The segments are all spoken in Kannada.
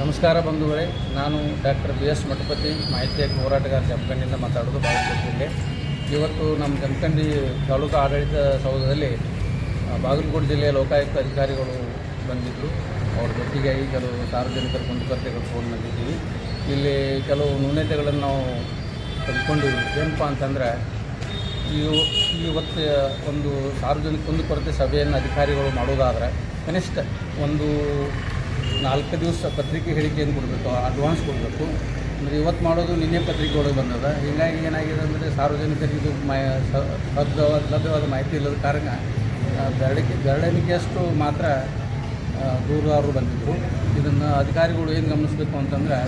ನಮಸ್ಕಾರ ಬಂಧುಗಳೇ, ನಾನು ಡಾಕ್ಟರ್ ಬಿ ಎಸ್ ಮಠಪತಿ ಮಾಹಿತಿ ಹಕ್ಕು ಹೋರಾಟಗಾರ ಜಮಖಂಡಿಯಿಂದ ಮಾತಾಡೋದು ಬಾಗಲಕೋಟೆ ಇವತ್ತು ನಮ್ಮ ಜಮಖಂಡಿ ತಾಲೂಕು ಆಡಳಿತ ಸೌಧದಲ್ಲಿ ಬಾಗಲಕೋಟೆ ಜಿಲ್ಲೆಯ ಲೋಕಾಯುಕ್ತ ಅಧಿಕಾರಿಗಳು ಬಂದಿದ್ದರು ಅವ್ರ ಜೊತೆಗಾಗಿ ಕೆಲವು ಸಾರ್ವಜನಿಕರ ಕುಂದುಕೊರತೆಗಳು ಫೋನ್ ಬಂದಿದ್ದೀವಿ. ಇಲ್ಲಿ ಕೆಲವು ನ್ಯೂನತೆಗಳನ್ನು ನಾವು ತೆಗೆದುಕೊಂಡಿವಿ ಏನಪ್ಪ ಅಂತಂದರೆ, ಇವು, ಇವತ್ತು ಒಂದು ಸಾರ್ವಜನಿಕ ಕುಂದುಕೊರತೆ ಸಭೆಯನ್ನು ಅಧಿಕಾರಿಗಳು ಮಾಡೋದಾದರೆ, ಕನಿಷ್ಠ ಒಂದು ನಾಲ್ಕು ದಿವಸ ಪತ್ರಿಕೆ ಹೇಳಿಕೆಯನ್ನು ಕೊಡಬೇಕು? ಅಡ್ವಾನ್ಸ್ ಕೊಡಬೇಕು. ಅಂದರೆ ಇವತ್ತು ಮಾಡೋದು ನಿನ್ನೆ ಪತ್ರಿಕೆ ಒಳಗೆ ಬಂದದ. ಹೀಗಾಗಿ ಏನಾಗಿದೆ ಅಂದರೆ ಸಾರ್ವಜನಿಕರಿಗೆ ಮಾಯ ಲಭ್ಯವಾದ ಲಭ್ಯವಾದ ಮಾಹಿತಿ ಇಲ್ಲದ ಕಾರಣ ಬೆರಳಿಕೆ, ಬೆರಳೆಣಿಕೆಯಷ್ಟು ಮಾತ್ರ ದೂರದವರು ಬಂದಿದ್ದರು ಇದನ್ನು ಅಧಿಕಾರಿಗಳು ಏನು ಗಮನಿಸಬೇಕು ಅಂತಂದರೆ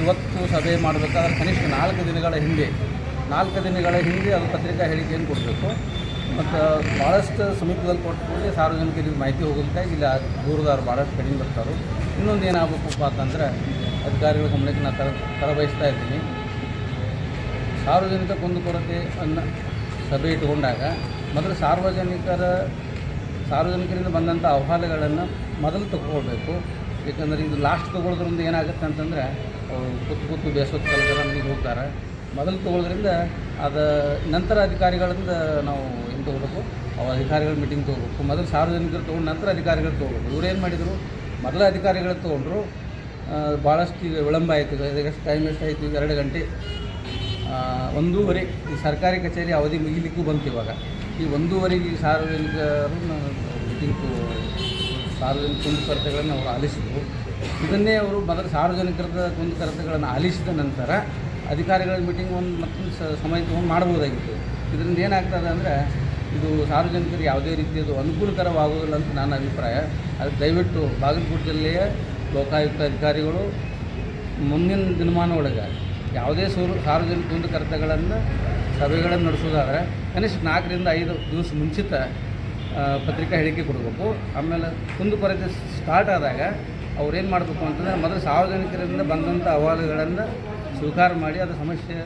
ಇವತ್ತು ಸಭೆ ಮಾಡಬೇಕಾದ್ರೆ ಕನಿಷ್ಠ ನಾಲ್ಕು ದಿನಗಳ ಹಿಂದೆ, ನಾಲ್ಕು ದಿನಗಳ ಹಿಂದೆ ಅದು ಪತ್ರಿಕಾ ಹೇಳಿಕೆಯನ್ನು ಕೊಡಬೇಕು. ಮತ್ತು ಭಾಳಷ್ಟು ಸಮೀಪದಲ್ಲಿ ಕೊಟ್ಟು ಕೂಡಲೇ ಸಾರ್ವಜನಿಕರಿಗೆ ಮಾಹಿತಿ ಹೋಗುತ್ತೆ ಇಲ್ಲ ದೂರದವ್ರು ಭಾಳಷ್ಟು ಕಡಿಮೆ ಬರ್ತಾರೆ. ಇನ್ನೊಂದು ಏನಾಗಬೇಕಪ್ಪ ಅಂತಂದ್ರೆ ಅಧಿಕಾರಿಗಳ ಗಮನಕ್ಕೆ ನಾನು ತರ ತರಬಯಸ್ತಾ ಇದ್ದೀನಿ. ಸಾರ್ವಜನಿಕ ಕುಂದುಕೊರತೆ ಅನ್ನು ಸಭೆ ಇಟ್ಕೊಂಡಾಗ ಮೊದಲು ಸಾರ್ವಜನಿಕರ, ಸಾರ್ವಜನಿಕರಿಂದ ಬಂದಂಥ ಅಹವಾಲುಗಳನ್ನು ಮೊದಲು ತಗೊಳ್ಬೇಕು ಏಕೆಂದರೆ ಇದು ಲಾಸ್ಟ್ ತೊಗೊಳೋದ್ರಿಂದ ಏನಾಗುತ್ತೆ ಅಂತಂದರೆ ಅವ್ರು ಕೂತು ಕೂತು ಬೇಸೋದು ಕೆಲಸ ನಮಗೆ ಹೋಗ್ತಾರೆ. ಮೊದಲು ತೊಗೊಳೋದ್ರಿಂದ ಅದು ನಂತರ ಅಧಿಕಾರಿಗಳಿಂದ ನಾವು ಏನು ತೊಗೋಬೇಕು, ಅವು ಅಧಿಕಾರಿಗಳ ಮೀಟಿಂಗ್ ತೊಗೋಬೇಕು. ಮೊದಲು ಸಾರ್ವಜನಿಕರು ತೊಗೊಂಡು ನಂತರ ಅಧಿಕಾರಿಗಳು ತೊಗೋಬೇಕು. ಇವ್ರು ಏನು ಮಾಡಿದರು? ಮೊದಲ ಅಧಿಕಾರಿಗಳು ತೊಗೊಂಡ್ರು ಭಾಳಷ್ಟು ಈಗ ವಿಳಂಬ ಆಯಿತು. ಇದಕ್ಕೆ ಎಷ್ಟು ಟೈಮ್ ಎಷ್ಟು ಆಯಿತು, ಈಗ ಎರಡು ಗಂಟೆ. ಒಂದೂವರೆ, ಈ ಸರ್ಕಾರಿ ಕಚೇರಿ ಅವಧಿ ಮುಗಿಲಿಕ್ಕೂ ಬಂತು ಇವಾಗ. ಈ ಒಂದೂವರೆಗೆ ಸಾರ್ವಜನಿಕರು ಮೀಟಿಂಗ್ ಸಾರ್ವಜನಿಕ ಕುಂದುಕೊರತೆಗಳನ್ನು ಅವರು ಆಲಿಸಿದರು. ಇದನ್ನೇ ಅವರು ಮೊದಲು ಸಾರ್ವಜನಿಕರದ ಕುಂದುಕೊರತೆಗಳನ್ನು ಆಲಿಸಿದ ನಂತರ ಅಧಿಕಾರಿಗಳ ಮೀಟಿಂಗ್ ಒಂದು ಮತ್ತೊಂದು ಸಮಯ ತೊಗೊಂಡು ಮಾಡ್ಬೋದಾಗಿತ್ತು. ಇದರಿಂದ ಏನಾಗ್ತದೆ ಅಂದರೆ ಇದು ಸಾರ್ವಜನಿಕರಿಗೆ ಯಾವುದೇ ರೀತಿಯದು ಅನುಕೂಲಕರವಾಗುವುದಿಲ್ಲ ಅಂತ ನನ್ನ ಅಭಿಪ್ರಾಯ. ಅದು ದಯವಿಟ್ಟು ಬಾಗಲಕೋಟೆ ಜಿಲ್ಲೆಯ ಲೋಕಾಯುಕ್ತ ಅಧಿಕಾರಿಗಳು ಮುಂದಿನ ದಿನಮಾನ ಒಳಗೆ ಯಾವುದೇ ಸೂರು, ಸಾರ್ವಜನಿಕ ಕುಂದುಕೊರತೆಗಳನ್ನು ಸಭೆಗಳನ್ನು ನಡೆಸೋದಾದ್ರೆ ಕನಿಷ್ಠ ನಾಲ್ಕರಿಂದ ಐದು ದಿವಸ ಮುಂಚಿತ ಪತ್ರಿಕಾ ಹೇಳಿಕೆ ಕೊಡಬೇಕು. ಆಮೇಲೆ ಕುಂದುಕೊರತೆ ಸ್ಟಾರ್ಟ್ ಆದಾಗ ಅವ್ರೇನು ಮಾಡಬೇಕು ಅಂತಂದರೆ ಮೊದಲು ಸಾರ್ವಜನಿಕರಿಂದ ಬಂದಂಥ ಅಹವಾಲುಗಳನ್ನು ಸ್ವೀಕಾರ ಮಾಡಿ ಅದು ಸಮಸ್ಯೆ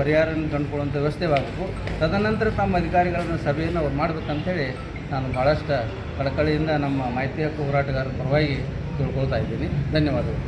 ಪರಿಹಾರವನ್ನು ಕಂಡುಕೊಳ್ಳುವಂಥ ವ್ಯವಸ್ಥೆ ಆಗಬೇಕು. ತದನಂತರ ತಮ್ಮ ಅಧಿಕಾರಿಗಳನ್ನು ಸಭೆಯನ್ನು ಅವ್ರು ಮಾಡಬೇಕಂತೇಳಿ ನಾನು ಭಾಳಷ್ಟು ಕಳಕಳಿಯಿಂದ ನಮ್ಮ ಮಾಹಿತಿ ಹಕ್ಕು ಹೋರಾಟಗಾರರ ಪರವಾಗಿ ತಿಳ್ಕೊಳ್ತಾ ಇದ್ದೀನಿ. ಧನ್ಯವಾದಗಳು.